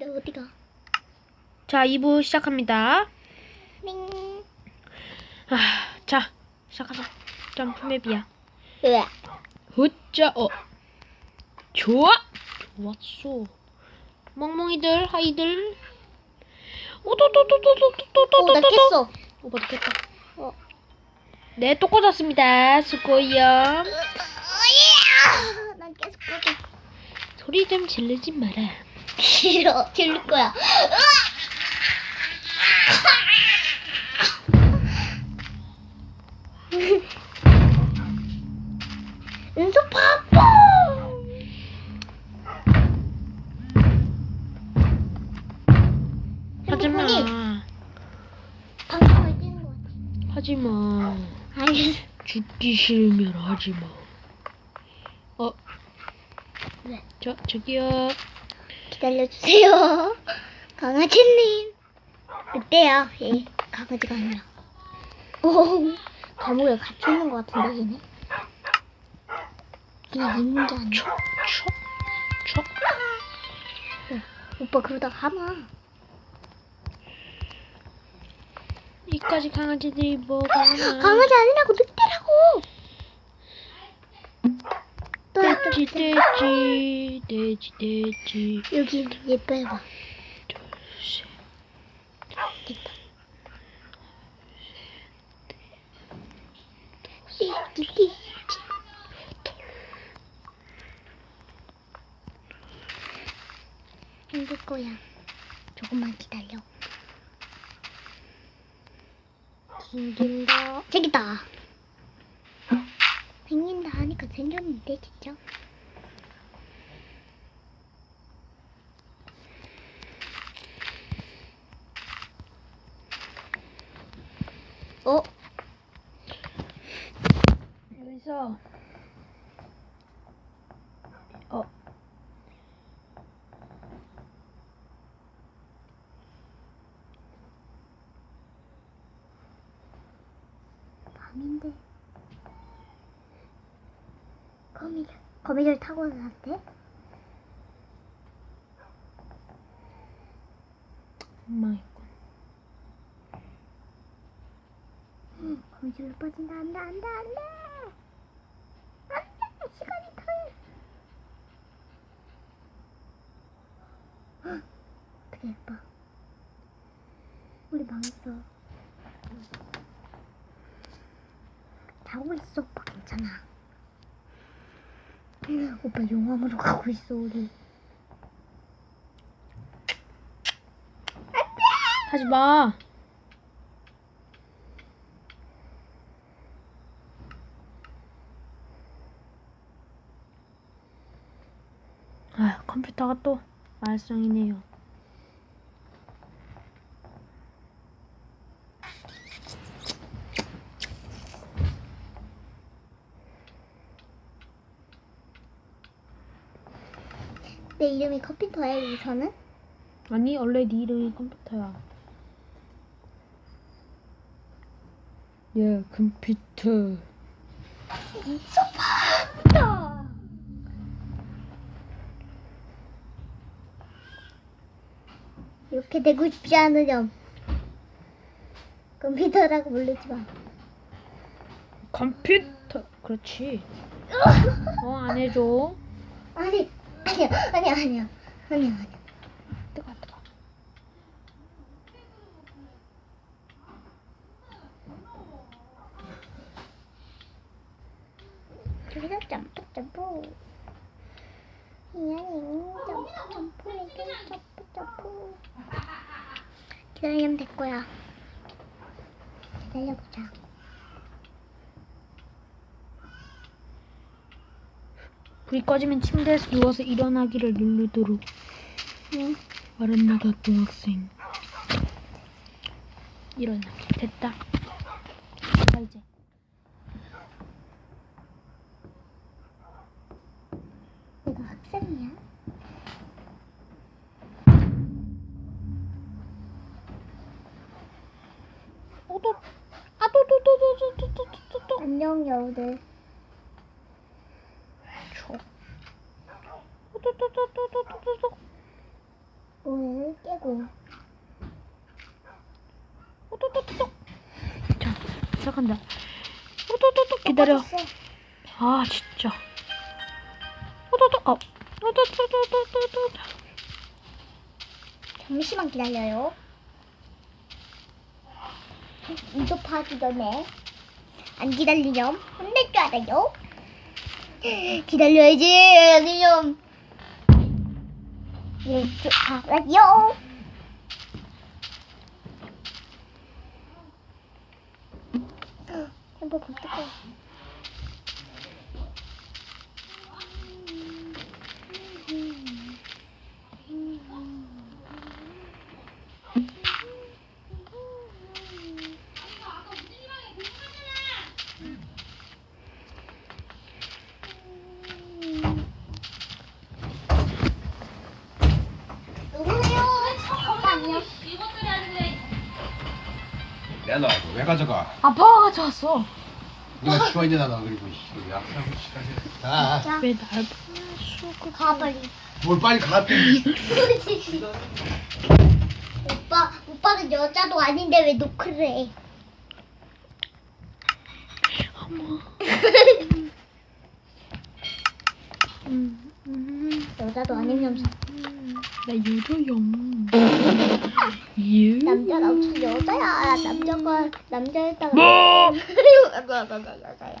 나 어디가? 자, 2부 시작합니다. 링. 아, 자, 시작하자. 점프맵이야. 으아. 흐짜, 어. 좋아! 좋았어. 멍멍이들, 하이들. 어, 나 오도도도도도도도도도도. 깼어. 오빠 됐다. 어. 네, 또 꽂았습니다. 수고요. 난 계속 꺼져. 소리 좀 지르지 마라. 싫어. 질릴 거야. 은수 파파. 하지마. 핸드폰이 방송을 끄는 것 같아. 하지마. 알겠어. 죽기 싫으면 하지마. 어, 왜? 저, 저기요. 기다려주세요. 강아지님. 그때야. 얘 강아지가 아니라. 오, 감옥에 갇혀 있는 것 같은데, 얘네. 그냥 있는 게 아니야. 촉, 촉, 촉. 오빠 그러다가 하마. 이까지 강아지들이 뭐가. 강아지 아니라고 늑대라고. 또 있다. 돼지, 돼지, 돼지, 돼지. 여기 예뻐 해봐. 둘, 셋. 됐다. 띠띠띠. 힘들 거야. 조금만 기다려. 생긴다. 생겼다. 생겼는데 진짜. 어? 여기서. 어. 밤인데. 거미줄, 타고 나한테? 망했군. 응, 거미줄로 빠진다. 안 돼, 안 돼, 안 돼! 안 돼! 시간이. 헉, 어떻게 예뻐. 우리 망했어. 자고 있어, 오빠. 괜찮아. 오빠 용암으로 가고 있어, 우리. 하지 마. 아, 컴퓨터가 또 말썽이네요. 내 이름이 컴퓨터야, 여기서는? 아니, 원래 네 이름이 컴퓨터야. 예, 컴퓨터. 소파다. 이렇게 되고 싶지 않으렴. 컴퓨터라고 부르지 마. 컴퓨터. 그렇지. 어, 안 해줘. 아니, 아니야, 아니야, 아니야, 아니야, 아니야. 뜨거, 뜨거. 저기서 점프, 점프. 이야는 점프, 점프, 점프, 점프. 기다리면 될 거야. 기다려보자. 불이 꺼지면 침대에서 누워서 일어나기를 누르도록 응. 말합니다, 또 학생. 일어나. 됐다. 자, 이제. 내가 학생이야? 오도, 아, 도, 도, 도, 도, 도, 도, 도, 도, 도. 안녕 여우들. 도. 오늘은 아이고. 오또또또. 자 시작한다. 오또또또 기다려. 빠졌어. 아 진짜. 오또또 어. 오또또또또또. 잠시만 기다려요. 이거 파기 전에 안 기다리렴 혼낼 줄 알아요. 기다려야지 아니면 你就好了哟。 내놔 이거 왜 가져가? 아빠가 가져왔어. 네가 추워 있는 나 그리고 이거 시간이 아, 자, 왜 날? 가 빨리. 뭘 빨리 가 오빠, 오빠는 여자도 아닌데 왜 노크를 해? 음, 음, 여자도 아니면서 음. 나 유도용. 유. 남자가 무슨 여자야? 남자가 남자였다가 뭐? 여자야.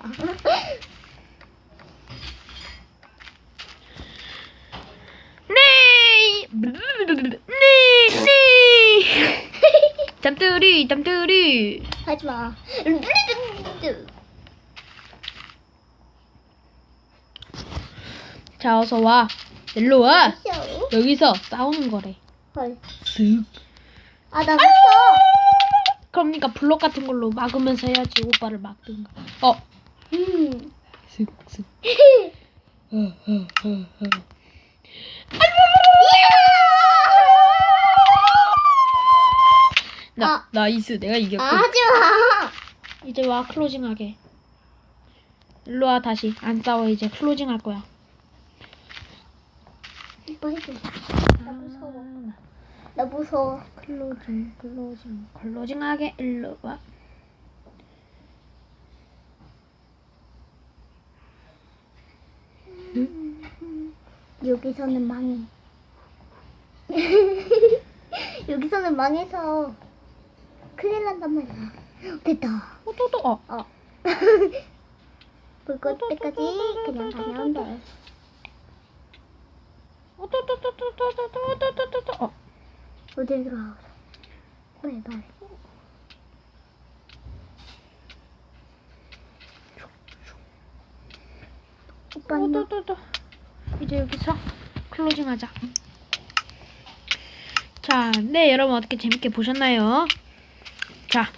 네. 네. 네. 잠들이 잠들이. 하지 마. 자 어서 와. 일로 와. 쇼. 여기서 싸우는 거래. 헐. 쓱. 아, 나 샀어. 그러니까 블록 같은 걸로 막으면서 해야지 오빠를 막든가. 어. 음. 쓱 쓱. 어, 어, 어, 어. 나 아. 나이스 내가 이겼고. 아, 하지 마. 이제 와 클로징하게. 일로 와 다시 안 싸워 이제 클로징 할 거야. 오빠 해줘. 나 무서워. 나 무서워. 클로징 클로징 클로징하게 일로 와. 여기서는 망해. 여기서는 망해서 큰일 난단 말이야. 됐다. 오또또 어. 어. 불꽃 때까지 그냥 가면 돼. 오또또또또또또또또또 어. 어딜 들어가? 빨리 빨리. 오빠는 오또또 또 이제 여기서 클로징하자. 자, 네 여러분 어떻게 재밌게 보셨나요? 자,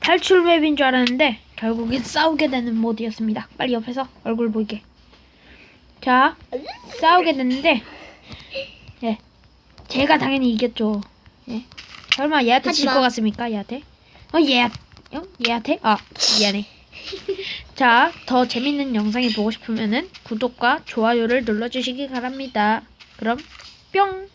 탈출 맵인 줄 알았는데 결국엔 싸우게 되는 모드였습니다. 빨리 옆에서 얼굴 보이게. 자, 싸우게 됐는데, 예, 제가 당연히 이겼죠. 예, 설마 얘한테 질 하지마. 것 같습니까? 얘한테? 어, 얘, 어, 얘한테? 아, 미안해. 자, 더 재밌는 영상이 보고 싶으면은 구독과 좋아요를 눌러주시기 바랍니다. 그럼 뿅!